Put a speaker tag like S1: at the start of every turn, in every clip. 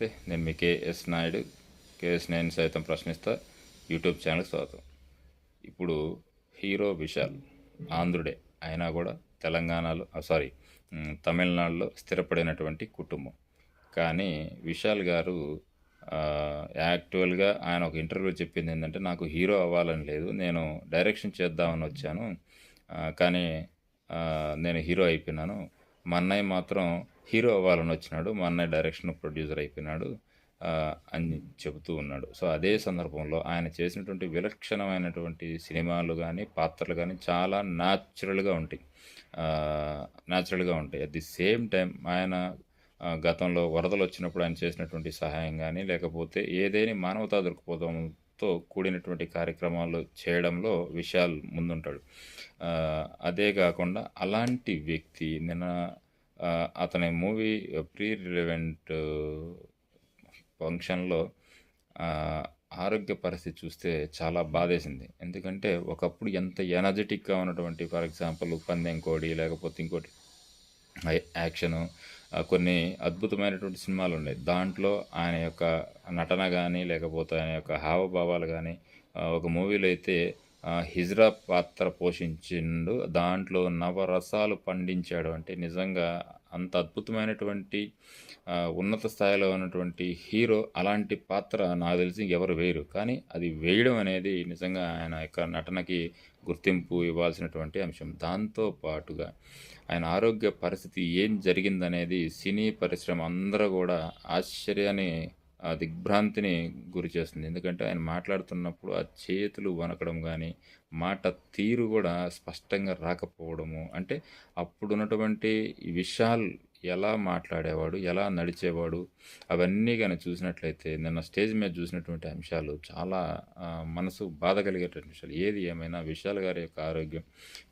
S1: నేను మీ KS Naidu. KS నేను సైతం ప్రశ్నిస్తా. యూట్యూబ్ ఛానల్ స్వాగతం. ఇప్పుడు హీరో విశాల్ ఆంధ్రుడే అయినా కూడా తెలంగాణలో సారీ తమిళనాడులో స్థిరపడినటువంటి కుటుంబం. కానీ విశాల్ గారు యాక్చువల్గా ఆయన ఒక ఇంటర్వ్యూ చెప్పింది ఏంటంటే నాకు హీరో అవ్వాలని లేదు నేను డైరెక్షన్ చేద్దామని వచ్చాను. కానీ నేను హీరో అయిపోయినాను. మా అన్నయ్య మాత్రం హీరో అవ్వాలని వచ్చినాడు మా అన్నయ్య డైరెక్షన్ ప్రొడ్యూసర్ అయిపోయినాడు అని చెబుతూ ఉన్నాడు. సో అదే సందర్భంలో ఆయన చేసినటువంటి విలక్షణమైనటువంటి సినిమాలు కానీ పాత్రలు కానీ చాలా న్యాచురల్గా ఉంటాయి. న్యాచురల్గా ఉంటాయి. అట్ ది సేమ్ టైం ఆయన గతంలో వరదలు వచ్చినప్పుడు ఆయన చేసినటువంటి సహాయం కానీ లేకపోతే ఏదేని మానవతా దృక్పథంతో కూడినటువంటి కార్యక్రమాలు చేయడంలో విషయాలు ముందుంటాడు. అదే కాకుండా అలాంటి వ్యక్తి నిన్న అతని మూవీ ప్రీ రిలవెంట్ ఫంక్షన్లో ఆరోగ్య పరిస్థితి చూస్తే చాలా బాధేసింది. ఎందుకంటే ఒకప్పుడు ఎంత ఎనర్జెటిక్గా ఉన్నటువంటి ఫర్ ఎగ్జాంపుల్ పందెం కోడి లేకపోతే ఇంకోటి యాక్షను కొన్ని అద్భుతమైనటువంటి సినిమాలు ఉన్నాయి. దాంట్లో ఆయన యొక్క నటన కానీ లేకపోతే ఆయన యొక్క హావభావాలు కానీ ఒక మూవీలో అయితే హిజ్రా పాత్ర పోషించిండు. దాంట్లో నవరసాలు పండించాడు. అంటే నిజంగా అంత అద్భుతమైనటువంటి ఉన్నత స్థాయిలో ఉన్నటువంటి హీరో అలాంటి పాత్ర నాకు తెలిసి ఎవరు వేయరు. కానీ అది వేయడం అనేది నిజంగా ఆయన యొక్క నటనకి గుర్తింపు ఇవ్వాల్సినటువంటి అంశం. దాంతో పాటుగా ఆయన ఆరోగ్య పరిస్థితి ఏం జరిగిందనేది సినీ పరిశ్రమ అందరూ కూడా ఆశ్చర్యాన్ని ఆ దిగ్భ్రాంతిని గురి చేస్తుంది. ఎందుకంటే ఆయన మాట్లాడుతున్నప్పుడు ఆ చేతులు వనకడం కానీ మాట తీరు కూడా స్పష్టంగా రాకపోవడము. అంటే అప్పుడున్నటువంటి విశాల్ ఎలా మాట్లాడేవాడు ఎలా నడిచేవాడు అవన్నీ కానీ చూసినట్లయితే నిన్న స్టేజ్ మీద చూసినటువంటి అంశాలు చాలా మనసు బాధ కలిగేటువంటి విషయాలు. ఏది ఏమైనా విశాల్ గారి యొక్క ఆరోగ్యం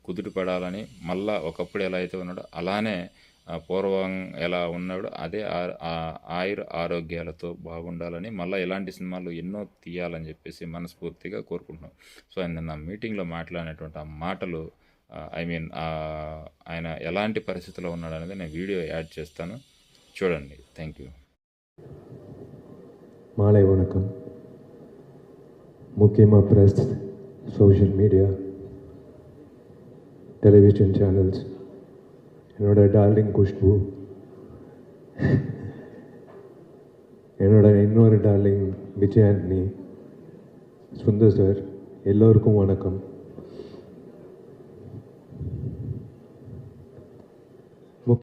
S1: కుదుటపడాలని మళ్ళా ఒకప్పుడు ఎలా అయితే ఉన్నాడో అలానే పూర్వం ఎలా ఉన్నాడో అదే ఆ- ఆ- ఆయుర ఆరోగ్యాలతో బాగుండాలని మళ్ళీ ఇలాంటి సినిమాలు ఎన్నో తీయాలని చెప్పేసి మనస్ఫూర్తిగా కోరుకుంటున్నాం సో ఆయన నిన్న మీటింగ్లో మాట్లాడినటువంటి ఆ మాటలు ఐ మీన్ ఆయన ఎలాంటి పరిస్థితిలో ఉన్నాడు అనేది నేను వీడియో యాడ్ చేస్తాను చూడండి థ్యాంక్ యూ
S2: மாலை வணக்கம் முக்கியமாக press social media television channels என்னோட டார்லிங் குஷ்பு. என்னோட இன்னொரு டார்லிங் விஜய் ஆண்டனி. சுந்தர் சார் எல்லோருக்கும் வணக்கம்.